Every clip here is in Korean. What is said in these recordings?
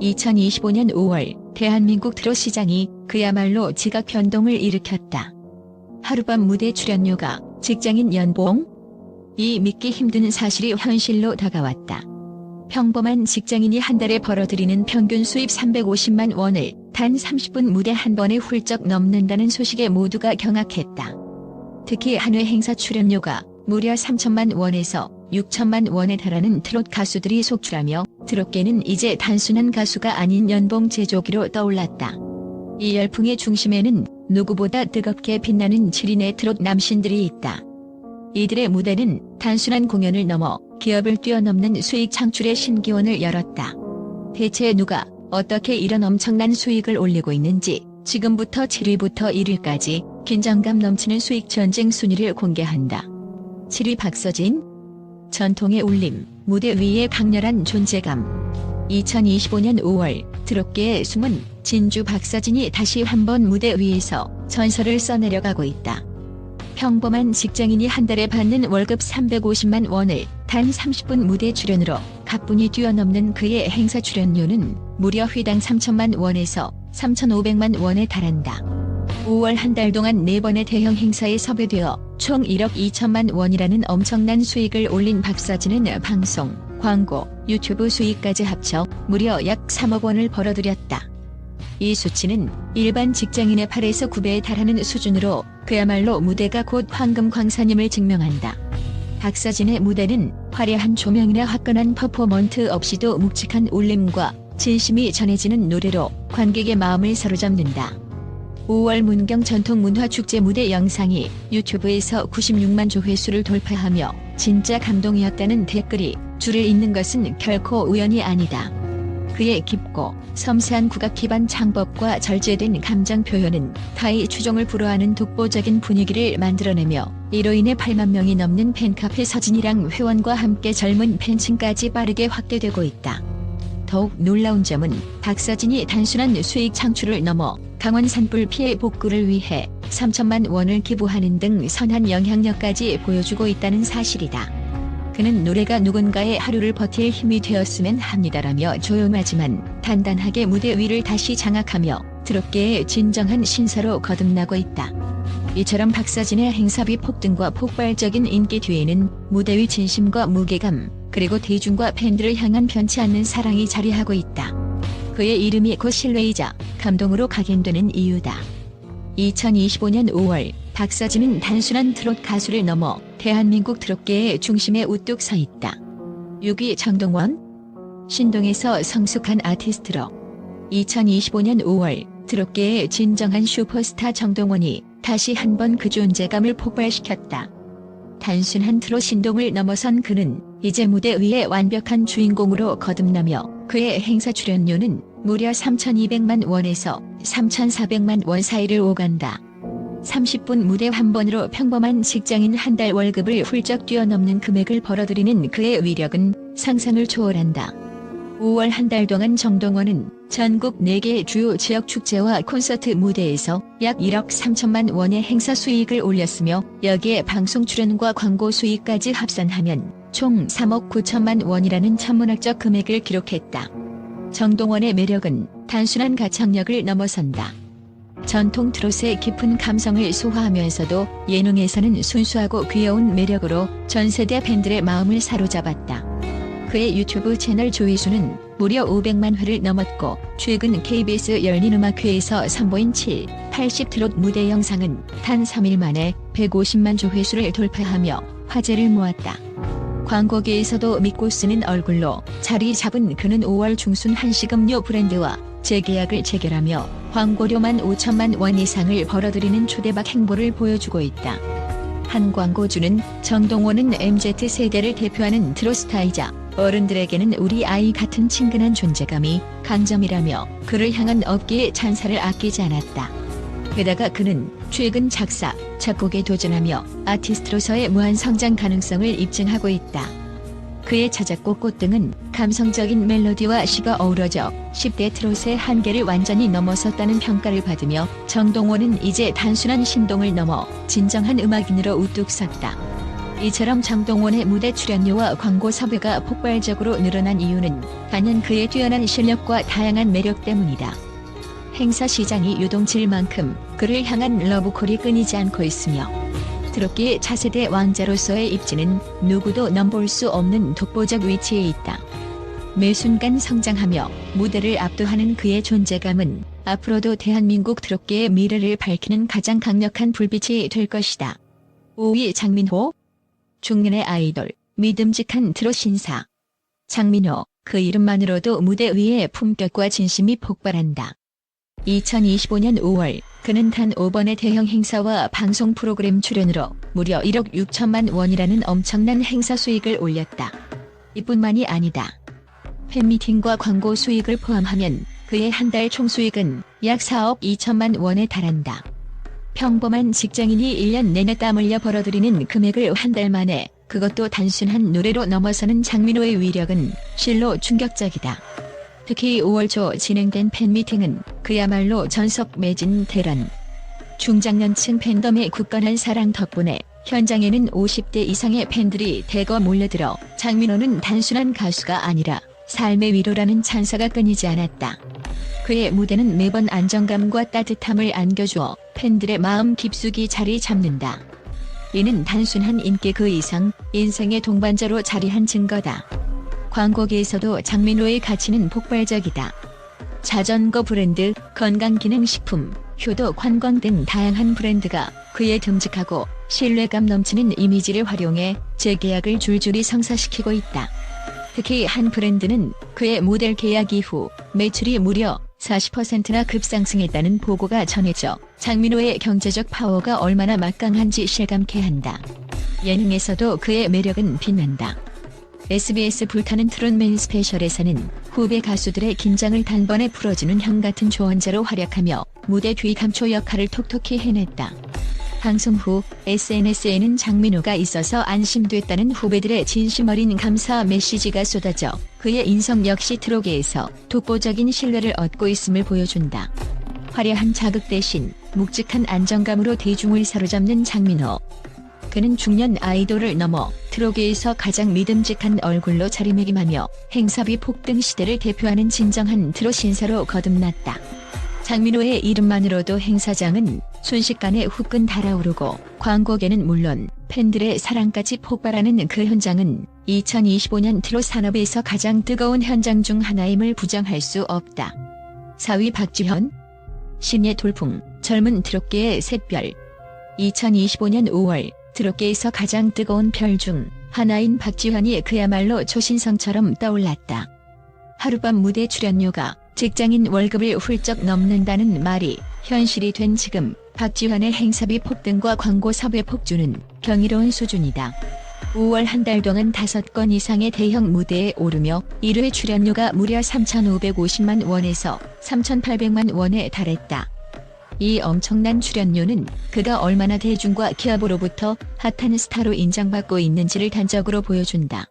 2025년 5월 대한민국 트롯 시장이 그야말로 지각 변동을 일으켰다. 하룻밤 무대 출연료가 직장인 연봉? 이 믿기 힘든 사실이 현실로 다가왔다. 평범한 직장인이 한 달에 벌어들이는 평균 수입 350만 원을 단 30분 무대 한 번에 훌쩍 넘는다는 소식에 모두가 경악했다. 특히 한 회 행사 출연료가 무려 3천만 원에서 6천만 원에 달하는 트롯 가수들이 속출하며 트롯계는 이제 단순한 가수가 아닌 연봉 제조기로 떠올랐다. 이 열풍의 중심에는 누구보다 뜨겁게 빛나는 7인의 트롯 남신들이 있다. 이들의 무대는 단순한 공연을 넘어 기업을 뛰어넘는 수익 창출의 신기원을 열었다. 대체 누가 어떻게 이런 엄청난 수익을 올리고 있는지 지금부터 7위부터 1위까지 긴장감 넘치는 수익 전쟁 순위를 공개한다. 7위 박서진 전통의 울림, 무대 위의 강렬한 존재감 2025년 5월 트롯계의 숨은 진주 박서진이 다시 한번 무대 위에서 전설을 써내려가고 있다. 평범한 직장인이 한 달에 받는 월급 350만 원을 단 30분 무대 출연으로 가뿐히 뛰어넘는 그의 행사 출연료는 무려 휘당 3천만 원에서 3,500만 원에 달한다. 5월 한 달 동안 4번의 대형 행사에 섭외되어 총 1억 2천만 원이라는 엄청난 수익을 올린 박서진은 방송, 광고, 유튜브 수익까지 합쳐 무려 약 3억 원을 벌어들였다. 이 수치는 일반 직장인의 8에서 9배에 달하는 수준으로 그야말로 무대가 곧 황금 광산임을 증명한다. 박서진의 무대는 화려한 조명이나 화끈한 퍼포먼트 없이도 묵직한 울림과 진심이 전해지는 노래로 관객의 마음을 사로잡는다. 5월 문경 전통 문화 축제 무대 영상이 유튜브에서 96만 조 회수를 돌파하며 진짜 감동이었다는 댓글이 줄을 잇는 것은 결코 우연이 아니다. 그의 깊고 섬세한 국악 기반 창법과 절제된 감정 표현은 타의 추종을 불허하는 독보적인 분위기를 만들어내며 이로 인해 8만 명이 넘는 팬카페 서진이랑 회원과 함께 젊은 팬층까지 빠르게 확대되고 있다. 더욱 놀라운 점은 박서진이 단순한 수익 창출을 넘어 강원 산불 피해 복구를 위해 3천만 원을 기부하는 등 선한 영향력까지 보여주고 있다는 사실이다. 그는 노래가 누군가의 하루를 버틸 힘이 되었으면 합니다라며 조용하지만 단단하게 무대 위를 다시 장악하며 트롯계의 진정한 신사로 거듭나고 있다. 이처럼 박서진의 행사비 폭등과 폭발적인 인기 뒤에는 무대 위 진심과 무게감, 그리고 대중과 팬들을 향한 변치 않는 사랑이 자리하고 있다. 그의 이름이 곧 신뢰이자 감동으로 각인되는 이유다. 2025년 5월 박서진은 단순한 트롯 가수를 넘어 대한민국 트롯계의 중심에 우뚝 서 있다. 6위 정동원 신동에서 성숙한 아티스트로 2025년 5월 트롯계의 진정한 슈퍼스타 정동원이 다시 한번 그 존재감을 폭발시켰다. 단순한 트롯 신동을 넘어선 그는 이제 무대 위에 완벽한 주인공으로 거듭나며 그의 행사 출연료는 무려 3,200만 원에서 3,400만 원 사이를 오간다. 30분 무대 한 번으로 평범한 직장인 한 달 월급을 훌쩍 뛰어넘는 금액을 벌어들이는 그의 위력은 상상을 초월한다. 5월 한 달 동안 정동원은 전국 4개 주요 지역 축제와 콘서트 무대에서 약 1억 3천만 원의 행사 수익을 올렸으며 여기에 방송 출연과 광고 수익까지 합산하면 총 3억 9천만 원이라는 천문학적 금액을 기록했다. 정동원의 매력은 단순한 가창력을 넘어선다. 전통 트롯의 깊은 감성을 소화하면서도 예능에서는 순수하고 귀여운 매력으로 전 세대 팬들의 마음을 사로잡았다. 그의 유튜브 채널 조회수는 무려 500만 회를 넘었고 최근 KBS 열린음악회에서 선보인 7, 80 트롯 무대 영상은 단 3일 만에 150만 조회수를 돌파하며 화제를 모았다. 광고계에서도 믿고 쓰는 얼굴로 자리 잡은 그는 5월 중순 한식음료 브랜드와 재계약을 체결하며 광고료만 5천만 원 이상을 벌어들이는 초대박 행보를 보여주고 있다. 한 광고주는 정동원은 MZ세대를 대표하는 트로스타이자 어른들에게는 우리 아이 같은 친근한 존재감이 강점이라며 그를 향한 업계의 찬사를 아끼지 않았다. 게다가 그는 최근 작사, 작곡에 도전하며 아티스트로서의 무한 성장 가능성을 입증하고 있다. 그의 자작곡 꽃등은 감성적인 멜로디와 시가 어우러져 10대 트롯의 한계를 완전히 넘어섰다는 평가를 받으며 정동원은 이제 단순한 신동을 넘어 진정한 음악인으로 우뚝 섰다. 이처럼 장동원의 무대 출연료와 광고 섭외가 폭발적으로 늘어난 이유는 단연 그의 뛰어난 실력과 다양한 매력 때문이다. 행사 시장이 요동칠 만큼 그를 향한 러브콜이 끊이지 않고 있으며 드럽게 차세대 왕자로서의 입지는 누구도 넘볼 수 없는 독보적 위치에 있다. 매 순간 성장하며 무대를 압도하는 그의 존재감은 앞으로도 대한민국 드럽게의 미래를 밝히는 가장 강력한 불빛이 될 것이다. 5위 장민호 중년의 아이돌 믿음직한 트롯 신사 장민호 그 이름만으로도 무대 위에 품격과 진심이 폭발한다. 2025년 5월 그는 단 5번의 대형 행사와 방송 프로그램 출연으로 무려 1억 6천만 원이라는 엄청난 행사 수익을 올렸다. 이뿐만이 아니다. 팬미팅과 광고 수익을 포함하면 그의 한 달 총 수익은 약 4억 2천만 원에 달한다. 평범한 직장인이 1년 내내 땀 흘려 벌어들이는 금액을 한 달 만에 그것도 단순한 노래로 넘어서는 장민호의 위력은 실로 충격적이다. 특히 5월 초 진행된 팬미팅은 그야말로 전석 매진 대란. 중장년층 팬덤의 굳건한 사랑 덕분에 현장에는 50대 이상의 팬들이 대거 몰려들어 장민호는 단순한 가수가 아니라 삶의 위로라는 찬사가 끊이지 않았다. 그의 무대는 매번 안정감과 따뜻함을 안겨주어 팬들의 마음 깊숙이 자리 잡는다. 이는 단순한 인기 그 이상 인생의 동반자로 자리한 증거다. 광고계에서도 장민호의 가치는 폭발적이다. 자전거 브랜드, 건강기능식품, 효도 관광 등 다양한 브랜드가 그의 듬직하고 신뢰감 넘치는 이미지를 활용해 재계약을 줄줄이 성사시키고 있다. 특히 한 브랜드는 그의 모델 계약 이후 매출이 무려 40%나 급상승했다는 보고가 전해져 장민호의 경제적 파워가 얼마나 막강한지 실감케 한다. 예능에서도 그의 매력은 빛난다. SBS 불타는 트롯맨 스페셜에서는 후배 가수들의 긴장을 단번에 풀어주는 형 같은 조언자로 활약하며 무대 뒤 감초 역할을 톡톡히 해냈다. 방송 후 SNS에는 장민호가 있어서 안심됐다는 후배들의 진심 어린 감사 메시지가 쏟아져 그의 인성 역시 트로계에서 독보적인 신뢰를 얻고 있음을 보여준다. 화려한 자극 대신 묵직한 안정감으로 대중을 사로잡는 장민호. 그는 중년 아이돌을 넘어 트로계에서 가장 믿음직한 얼굴로 자리매김하며 행사비 폭등 시대를 대표하는 진정한 트롯 신사로 거듭났다. 장민호의 이름만으로도 행사장은 순식간에 후끈 달아오르고 광고계는 물론 팬들의 사랑까지 폭발하는 그 현장은 2025년 트롯 산업에서 가장 뜨거운 현장 중 하나임을 부정할 수 없다. 4위 박지현 신예 돌풍 젊은 트롯계의 샛별 2025년 5월 트롯계에서 가장 뜨거운 별 중 하나인 박지환이 그야말로 초신성처럼 떠올랐다. 하룻밤 무대 출연료가 직장인 월급을 훌쩍 넘는다는 말이 현실이 된 지금 박지환의 행사비 폭등과 광고 섭외 폭주는 경이로운 수준이다. 5월 한 달 동안 5건 이상의 대형 무대에 오르며 1회 출연료가 무려 3,550만 원에서 3,800만 원에 달했다. 이 엄청난 출연료는 그가 얼마나 대중과 기업으로부터 핫한 스타로 인정받고 있는지를 단적으로 보여준다.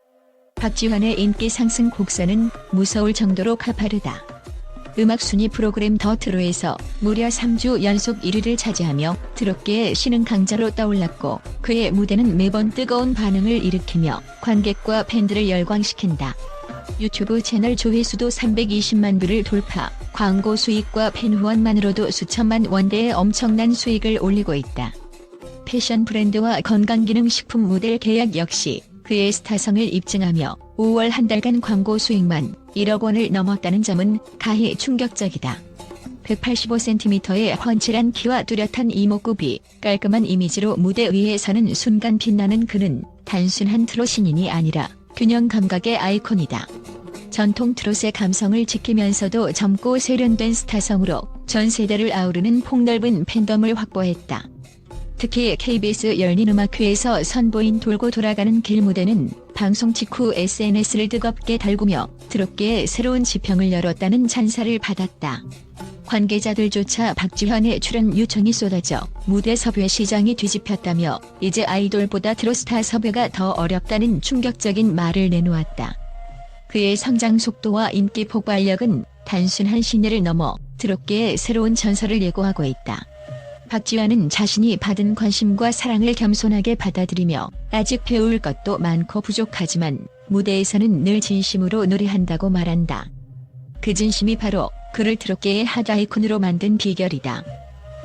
박지환의 인기 상승 곡선은 무서울 정도로 가파르다. 음악 순위 프로그램 더 트로에서 무려 3주 연속 1위를 차지하며 드럽게 신흥 강자로 떠올랐고 그의 무대는 매번 뜨거운 반응을 일으키며 관객과 팬들을 열광시킨다. 유튜브 채널 조회수도 320만 뷰를 돌파, 광고 수익과 팬 후원만으로도 수천만 원대의 엄청난 수익을 올리고 있다. 패션 브랜드와 건강기능식품 모델 계약 역시 그의 스타성을 입증하며 5월 한 달간 광고 수익만 1억 원을 넘었다는 점은 가히 충격적이다. 185cm의 훤칠한 키와 뚜렷한 이목구비, 깔끔한 이미지로 무대 위에 서는 순간 빛나는 그는 단순한 트롯 신인이 아니라 균형 감각의 아이콘이다. 전통 트롯의 감성을 지키면서도 젊고 세련된 스타성으로 전 세대를 아우르는 폭넓은 팬덤을 확보했다. 특히 KBS 열린음악회에서 선보인 돌고 돌아가는 길 무대는 방송 직후 SNS를 뜨겁게 달구며 드럽게 새로운 지평을 열었다는 찬사를 받았다. 관계자들조차 박지현의 출연 요청이 쏟아져 무대 섭외 시장이 뒤집혔다며 이제 아이돌보다 트로스타 섭외가 더 어렵다는 충격적인 말을 내놓았다. 그의 성장 속도와 인기 폭발력은 단순한 신예를 넘어 드럽게 새로운 전설을 예고하고 있다. 박지환은 자신이 받은 관심과 사랑을 겸손하게 받아들이며 아직 배울 것도 많고 부족하지만 무대에서는 늘 진심으로 노래한다고 말한다. 그 진심이 바로 그를 트롯계의 핫 아이콘으로 만든 비결이다.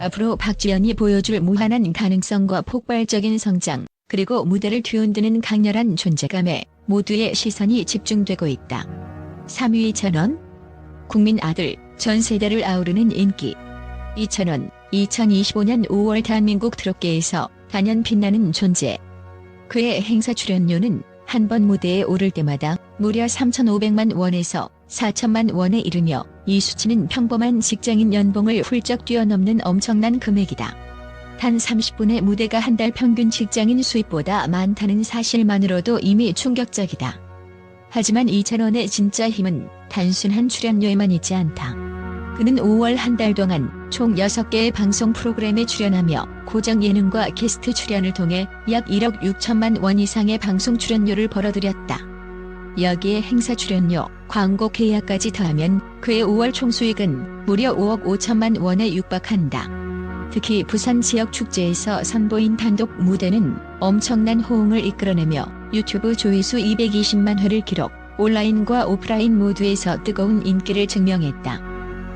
앞으로 박지현이 보여줄 무한한 가능성과 폭발적인 성장, 그리고 무대를 뒤흔드는 강렬한 존재감에 모두의 시선이 집중되고 있다. 3위 2,000원 국민 아들 전 세대를 아우르는 인기 2,000원 2025년 5월 대한민국 트롯계에서 단연 빛나는 존재 그의 행사 출연료는 한 번 무대에 오를 때마다 무려 3,500만 원에서 4천만 원에 이르며 이 수치는 평범한 직장인 연봉을 훌쩍 뛰어넘는 엄청난 금액이다. 단 30분의 무대가 한 달 평균 직장인 수입보다 많다는 사실만으로도 이미 충격적이다. 하지만 2,000원의 진짜 힘은 단순한 출연료에만 있지 않다. 그는 5월 한 달 동안 총 6개의 방송 프로그램에 출연하며 고정 예능과 게스트 출연을 통해 약 1억 6천만 원 이상의 방송 출연료를 벌어들였다. 여기에 행사 출연료, 광고 계약까지 더하면 그의 5월 총수익은 무려 5억 5천만 원에 육박한다. 특히 부산 지역 축제에서 선보인 단독 무대는 엄청난 호응을 이끌어내며 유튜브 조회수 220만 회를 기록, 온라인과 오프라인 모두에서 뜨거운 인기를 증명했다.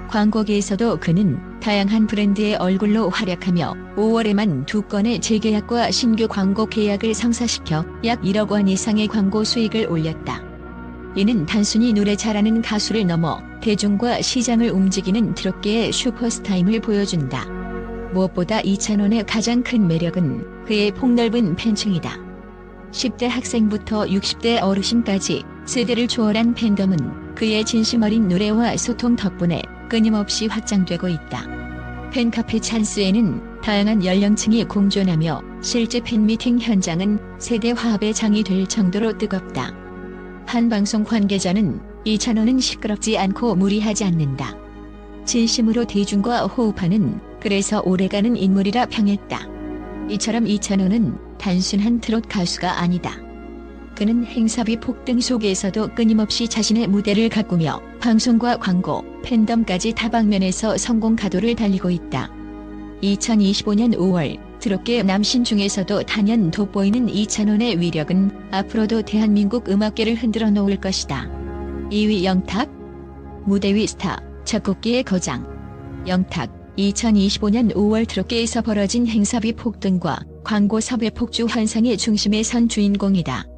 광고계에서도 그는 다양한 브랜드의 얼굴로 활약하며 5월에만 두 건의 재계약과 신규 광고 계약을 성사시켜 약 1억 원 이상의 광고 수익을 올렸다. 이는 단순히 노래 잘하는 가수를 넘어 대중과 시장을 움직이는 트롯계의 슈퍼스타임을 보여준다. 무엇보다 이찬원의 가장 큰 매력은 그의 폭넓은 팬층이다. 10대 학생부터 60대 어르신까지 세대를 초월한 팬덤은 그의 진심 어린 노래와 소통 덕분에 끊임없이 확장되고 있다. 팬카페 찬스에는 다양한 연령층이 공존하며 실제 팬미팅 현장은 세대 화합의 장이 될 정도로 뜨겁다. 한 방송 관계자는 이찬원은 시끄럽지 않고 무리하지 않는다. 진심으로 대중과 호흡하는 그래서 오래가는 인물이라 평했다. 이처럼 이찬원은 단순한 트롯 가수가 아니다. 그는 행사비 폭등 속에서도 끊임없이 자신의 무대를 가꾸며 방송과 광고, 팬덤까지 다방면에서 성공 가도를 달리고 있다. 2025년 5월 트롯계 남신 중에서도 단연 돋보이는 이찬원의 위력은 앞으로도 대한민국 음악계를 흔들어 놓을 것이다. 2위 영탁 무대 위 스타 작곡계의 거장 영탁 2025년 5월 트롯계에서 벌어진 행사비 폭등과 광고 섭외 폭주 현상의 중심에 선 주인공이다.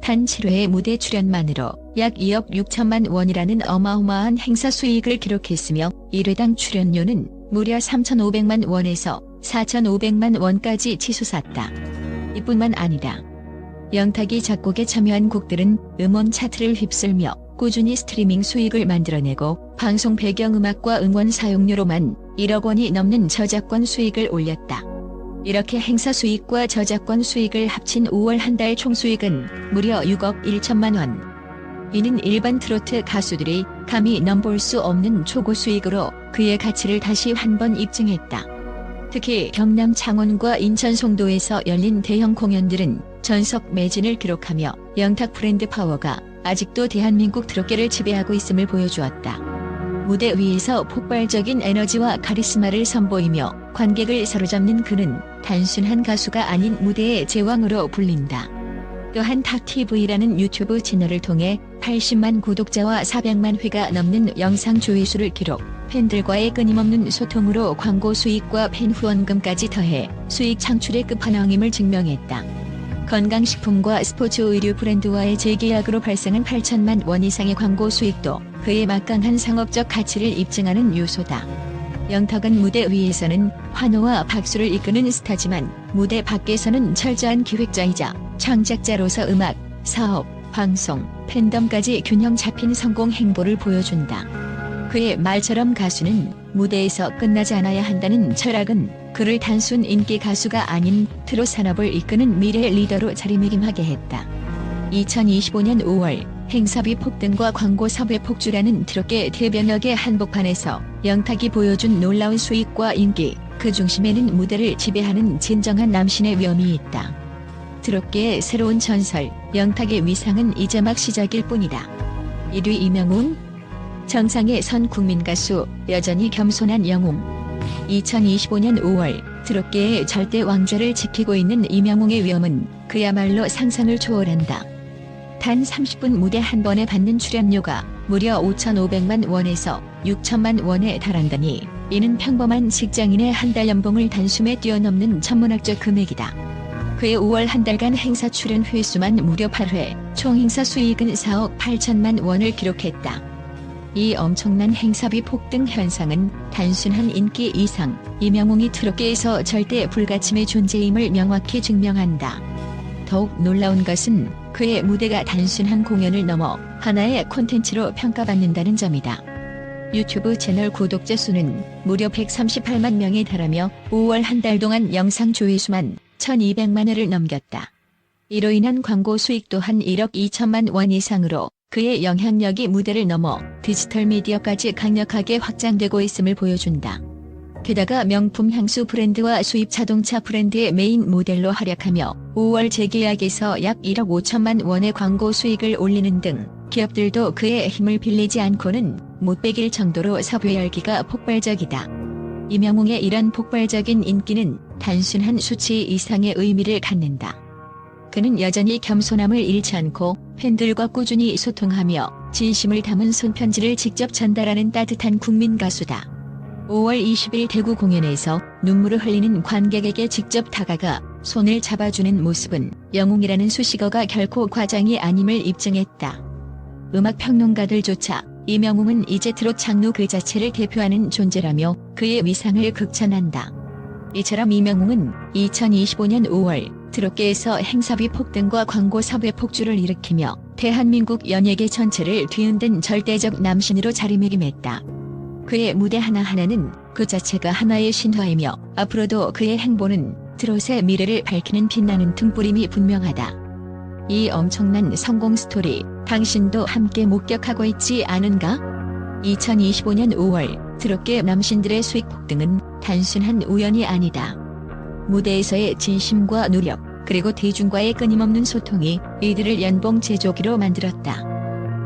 단 7회의 무대 출연만으로 약 2억 6천만 원이라는 어마어마한 행사 수익을 기록했으며 1회당 출연료는 무려 3,500만 원에서 4,500만 원까지 치솟았다. 이뿐만 아니다. 영탁이 작곡에 참여한 곡들은 음원 차트를 휩쓸며 꾸준히 스트리밍 수익을 만들어내고 방송 배경음악과 응원 사용료로만 1억 원이 넘는 저작권 수익을 올렸다. 이렇게 행사 수익과 저작권 수익을 합친 5월 한 달 총수익은 무려 6억 1천만 원. 이는 일반 트로트 가수들이 감히 넘볼 수 없는 초고 수익으로 그의 가치를 다시 한 번 입증했다. 특히 경남 창원과 인천 송도에서 열린 대형 공연들은 전석 매진을 기록하며 영탁 브랜드 파워가 아직도 대한민국 트롯계를 지배하고 있음을 보여주었다. 무대 위에서 폭발적인 에너지와 카리스마를 선보이며 관객을 사로잡는 그는 단순한 가수가 아닌 무대의 제왕으로 불린다. 또한 탁TV라는 유튜브 채널을 통해 80만 구독자와 400만 회가 넘는 영상 조회수를 기록, 팬들과의 끊임없는 소통으로 광고 수익과 팬 후원금까지 더해 수익 창출의 끝판왕임을 증명했다. 건강식품과 스포츠 의류 브랜드와의 재계약으로 발생한 8천만 원 이상의 광고 수익도 그의 막강한 상업적 가치를 입증하는 요소다. 영탁은 무대 위에서는 환호와 박수를 이끄는 스타지만 무대 밖에서는 철저한 기획자이자 창작자로서 음악, 사업, 방송, 팬덤까지 균형 잡힌 성공 행보를 보여준다. 그의 말처럼 가수는 무대에서 끝나지 않아야 한다는 철학은 그를 단순 인기 가수가 아닌 트롯 산업을 이끄는 미래 리더로 자리매김하게 했다. 2025년 5월 행사비 폭등과 광고 섭외 폭주라는 트롯계 대변역의 한복판에서 영탁이 보여준 놀라운 수익과 인기, 그 중심에는 무대를 지배하는 진정한 남신의 위엄이 있다. 트롯계의 새로운 전설, 영탁의 위상은 이제 막 시작일 뿐이다. 1위 이명웅 정상의 선 국민 가수, 여전히 겸손한 영웅. 2025년 5월 드롭계의 절대 왕좌를 지키고 있는 이명웅의 위엄은 그야말로 상상을 초월한다. 단 30분 무대 한 번에 받는 출연료가 무려 5,500만 원에서 6천만 원에 달한다니 이는 평범한 직장인의 한 달 연봉을 단숨에 뛰어넘는 천문학적 금액이다. 그의 5월 한 달간 행사 출연 횟수만 무려 8회, 총 행사 수익은 4억 8천만 원을 기록했다. 이 엄청난 행사비 폭등 현상은 단순한 인기 이상, 이명웅이 트롯계에서 절대 불가침의 존재임을 명확히 증명한다. 더욱 놀라운 것은 그의 무대가 단순한 공연을 넘어 하나의 콘텐츠로 평가받는다는 점이다. 유튜브 채널 구독자 수는 무려 138만 명에 달하며 5월 한 달 동안 영상 조회수만 1200만 회를 넘겼다. 이로 인한 광고 수익 또한 1억 2천만 원 이상으로 그의 영향력이 무대를 넘어 디지털 미디어까지 강력하게 확장되고 있음을 보여준다. 게다가 명품 향수 브랜드와 수입 자동차 브랜드의 메인 모델로 활약하며 5월 재계약에서 약 1억 5천만 원의 광고 수익을 올리는 등 기업들도 그의 힘을 빌리지 않고는 못 베길 정도로 섭외 열기가 폭발적이다. 이명웅의 이런 폭발적인 인기는 단순한 수치 이상의 의미를 갖는다. 그는 여전히 겸손함을 잃지 않고 팬들과 꾸준히 소통하며 진심을 담은 손편지를 직접 전달하는 따뜻한 국민 가수다. 5월 20일 대구 공연에서 눈물을 흘리는 관객에게 직접 다가가 손을 잡아주는 모습은 영웅이라는 수식어가 결코 과장이 아님을 입증했다. 음악 평론가들조차 이명웅은 이제 트롯 장르 그 자체를 대표하는 존재라며 그의 위상을 극찬한다. 이처럼 이명웅은 2025년 5월 트롯계에서 행사비 폭등과 광고 섭외 폭주를 일으키며 대한민국 연예계 전체를 뒤흔든 절대적 남신으로 자리매김했다. 그의 무대 하나하나는 그 자체가 하나의 신화이며 앞으로도 그의 행보는 트롯의 미래를 밝히는 빛나는 등불임이 분명하다. 이 엄청난 성공 스토리 당신도 함께 목격하고 있지 않은가? 2025년 5월 트롯계 남신들의 수익 폭등은 단순한 우연이 아니다. 무대에서의 진심과 노력 그리고 대중과의 끊임없는 소통이 이들을 연봉 제조기로 만들었다.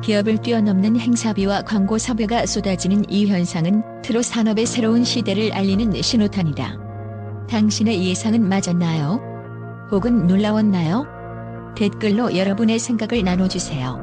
기업을 뛰어넘는 행사비와 광고 섭외가 쏟아지는 이 현상은 트롯 산업의 새로운 시대를 알리는 신호탄이다. 당신의 예상은 맞았나요? 혹은 놀라웠나요? 댓글로 여러분의 생각을 나눠주세요.